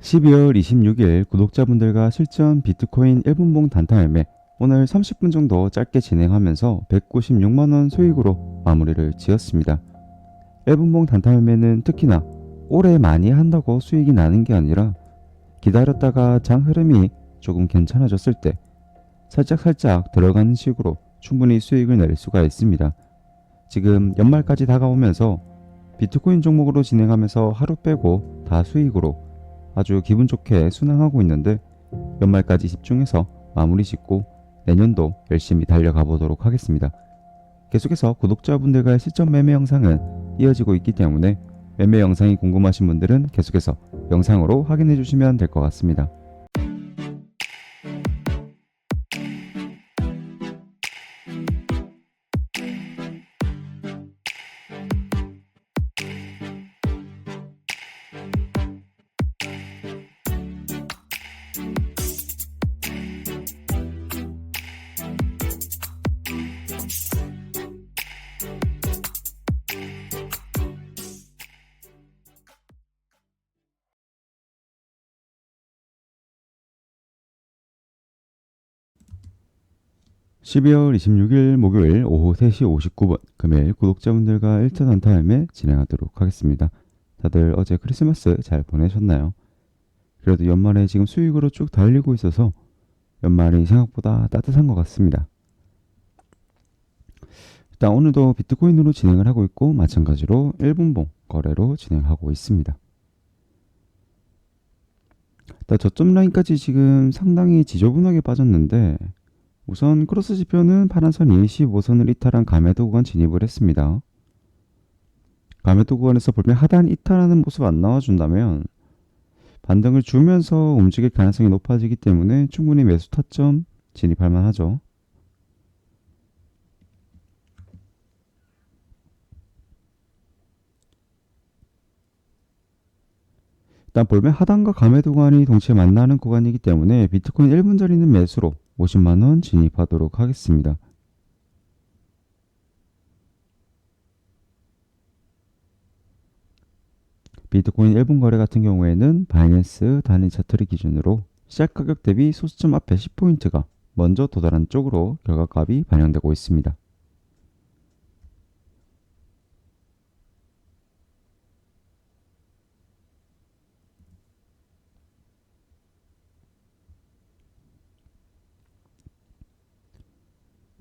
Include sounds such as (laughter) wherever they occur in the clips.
12월 26일 구독자분들과 실전 비트코인 1분봉 단타 매매 오늘 30분 정도 짧게 진행하면서 196만원 수익으로 마무리를 지었습니다. 1분봉 단타 매매는 특히나 올해 많이 한다고 수익이 나는 게 아니라 기다렸다가 장 흐름이 조금 괜찮아졌을 때 살짝살짝 들어가는 식으로 충분히 수익을 낼 수가 있습니다. 지금 연말까지 다가오면서 비트코인 종목으로 진행하면서 하루 빼고 다 수익으로 아주 기분 좋게 순항하고 있는데 연말까지 집중해서 마무리 짓고 내년도 열심히 달려가 보도록 하겠습니다. 계속해서 구독자분들과의 실전 매매 영상은 이어지고 있기 때문에 매매 영상이 궁금하신 분들은 계속해서 영상으로 확인해 주시면 될 것 같습니다. (12월 26일) 목요일 오후 (3시 59분) 금요일 구독자분들과 1차 단타 매매 진행하도록 하겠습니다 다들 어제 크리스마스 잘 보내셨나요? 그래도 연말에 지금 수익으로 쭉 달리고 있어서 연말이 생각보다 따뜻한 것 같습니다. 일단 오늘도 비트코인으로 진행을 하고 있고 마찬가지로 1분봉 거래로 진행하고 있습니다. 일단 저점 라인까지 지금 상당히 지저분하게 빠졌는데 우선 크로스 지표는 파란선 25선을 이탈한 가메도 구간 진입을 했습니다. 가메도 구간에서 보면 하단 이탈하는 모습 안 나와준다면 반등을 주면서 움직일 가능성이 높아지기 때문에 충분히 매수 타점 진입할 만하죠. 일단 볼면 하단과 가메도 구간이 동시에 만나는 구간이기 때문에 비트코인 1분짜리는 매수로 50만원 진입하도록 하겠습니다. 비트코인 1분 거래 같은 경우에는 바이낸스 단위 차트를 기준으로 시작 가격 대비 소수점 앞에 10포인트가 먼저 도달한 쪽으로 결과값이 반영되고 있습니다.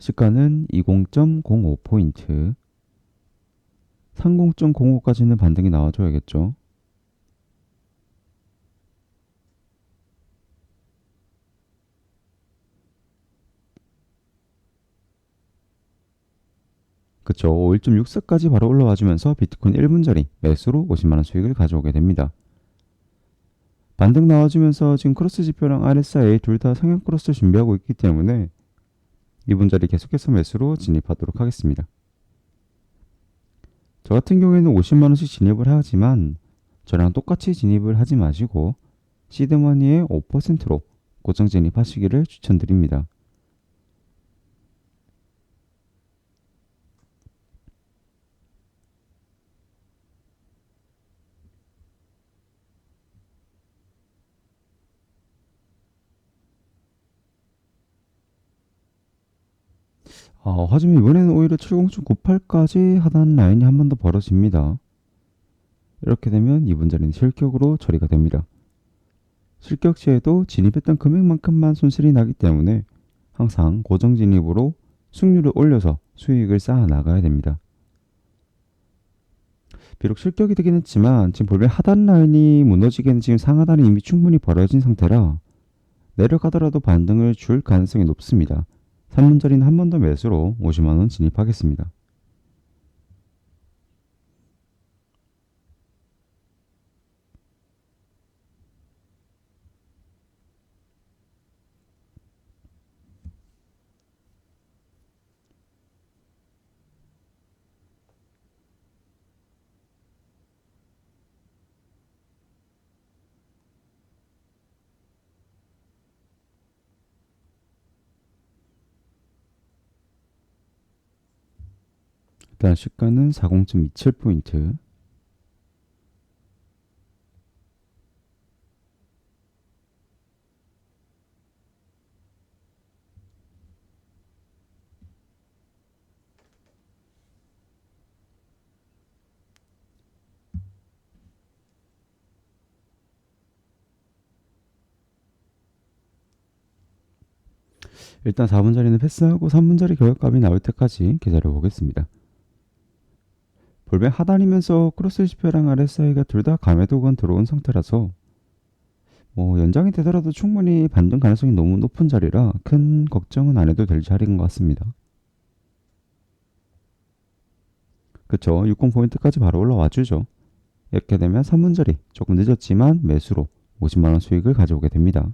시가는 20.05포인트 30.05까지는 반등이 나와줘야겠죠. 그쵸. 1.64까지 바로 올라와주면서 비트코인 1분짜리 매수로 50만원 수익을 가져오게 됩니다. 반등 나와주면서 지금 크로스 지표랑 RSI 둘 다 상향 크로스 준비하고 있기 때문에 2분짜리 계속해서 매수로 진입하도록 하겠습니다. 저 같은 경우에는 50만원씩 진입을 하지만 저랑 똑같이 진입을 하지 마시고 시드머니의 5%로 고정 진입하시기를 추천드립니다. 아, 하지만 이번에는 오히려 70.98까지 하단 라인이 한 번 더 벌어집니다. 이렇게 되면 2분 자리는 실격으로 처리가 됩니다. 실격 시에도 진입했던 금액만큼만 손실이 나기 때문에 항상 고정 진입으로 승률을 올려서 수익을 쌓아 나가야 됩니다. 비록 실격이 되긴 했지만 지금 볼면 하단 라인이 무너지기에는 지금 상하단이 이미 충분히 벌어진 상태라 내려가더라도 반등을 줄 가능성이 높습니다. 3분짜리는 한 번 더 매수로 50만원 진입하겠습니다. 일단 시가는 40.27포인트 일단 4분자리는 패스하고 3분자리 결과값이 나올 때까지 기다려 보겠습니다. 볼뱅 하단이면서 크로스 지표랑 RSI가 둘 다 감해도건 들어온 상태라서 뭐 연장이 되더라도 충분히 반등 가능성이 너무 높은 자리라 큰 걱정은 안 해도 될 자리인 것 같습니다. 그쵸 60포인트까지 바로 올라와 주죠. 이렇게 되면 3분 자리 조금 늦었지만 매수로 50만원 수익을 가져오게 됩니다.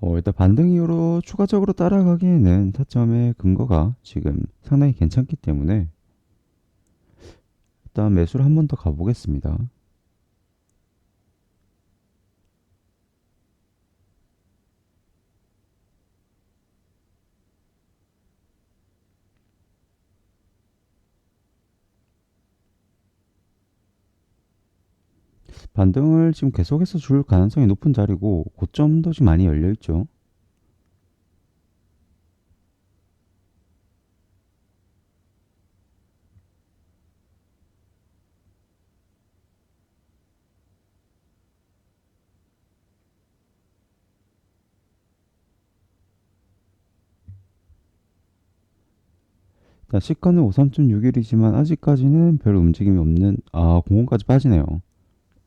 어, 일단 반등 이후로 추가적으로 따라가기에는 타점의 근거가 지금 상당히 괜찮기 때문에 일단 매수를 한 번 더 가보겠습니다. 반등을 지금 계속해서 줄 가능성이 높은 자리고 고점도 지금 많이 열려 있죠. 자, 시가는 53.61이지만 아직까지는 별 움직임이 없는 아, 공원까지 빠지네요.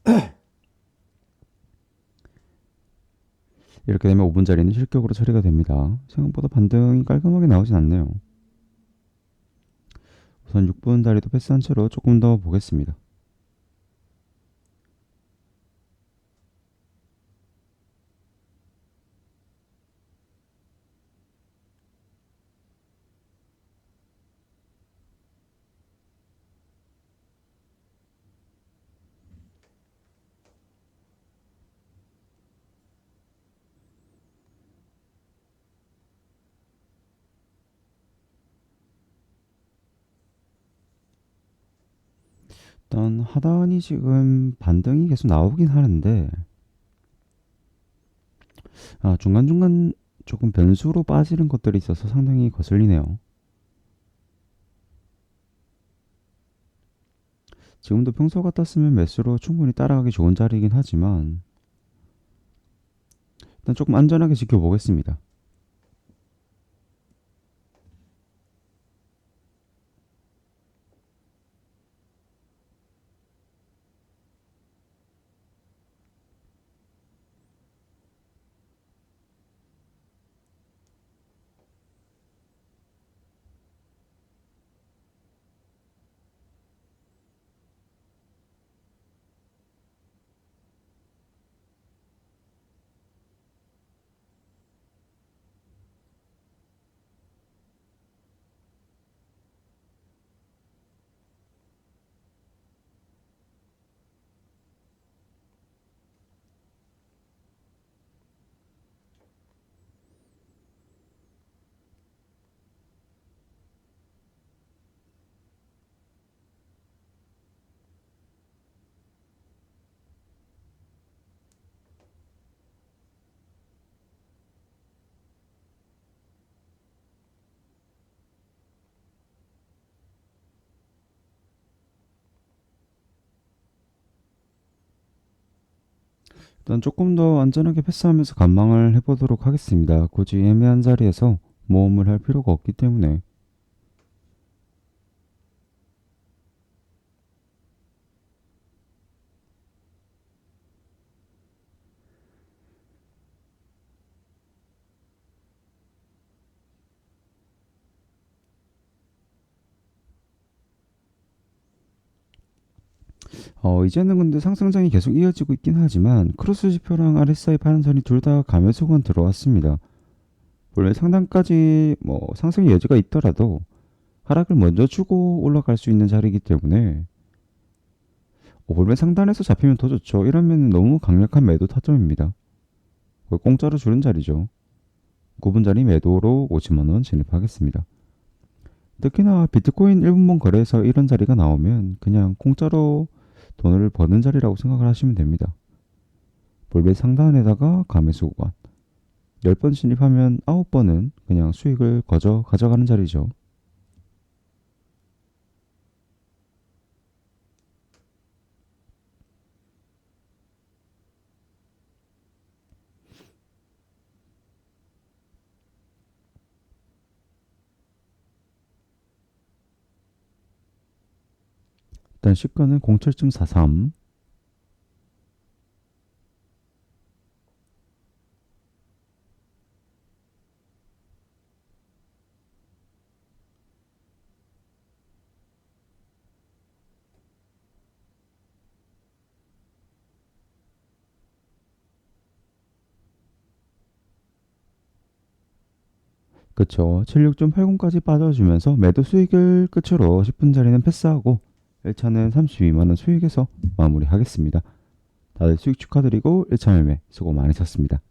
(clears throat) 이렇게 되면 5분 자리는 실격으로 처리가 됩니다. 생각보다 반등이 깔끔하게 나오진 않네요. 우선 6분 다리도 패스한 채로 조금 더 보겠습니다. 일단 하단이 지금 반등이 계속 나오긴 하는데 아, 중간중간 조금 변수로 빠지는 것들이 있어서 상당히 거슬리네요. 지금도 평소 같았으면 매수로 충분히 따라가기 좋은 자리이긴 하지만 일단 조금 안전하게 지켜보겠습니다. 일단 조금 더 안전하게 패스하면서 관망을 해보도록 하겠습니다. 굳이 애매한 자리에서 모험을 할 필요가 없기 때문에 어, 이제는 근데 상승장이 계속 이어지고 있긴 하지만 크로스 지표랑 RSI 파란선이 둘 다 감매수건 들어왔습니다. 원래 상단까지 뭐 상승의 여지가 있더라도 하락을 먼저 주고 올라갈 수 있는 자리이기 때문에 어, 원래 상단에서 잡히면 더 좋죠. 이러면 너무 강력한 매도 타점입니다. 공짜로 주는 자리죠. 9분 자리 매도로 50만원 진입하겠습니다. 특히나 비트코인 1분봉 거래에서 이런 자리가 나오면 그냥 공짜로 돈을 버는 자리라고 생각을 하시면 됩니다. 볼벳 상단에다가 가매수 구간 10번 진입하면 9번은 그냥 수익을 거저 가져가는 자리죠. 일단 시가는 07.43 그쵸. 76.80까지 빠져주면서 매도 수익을 끝으로 10분 자리는 패스하고 1차는 32만원 수익에서 마무리하겠습니다. 다들 수익 축하드리고 1차 매매 수고 많으셨습니다.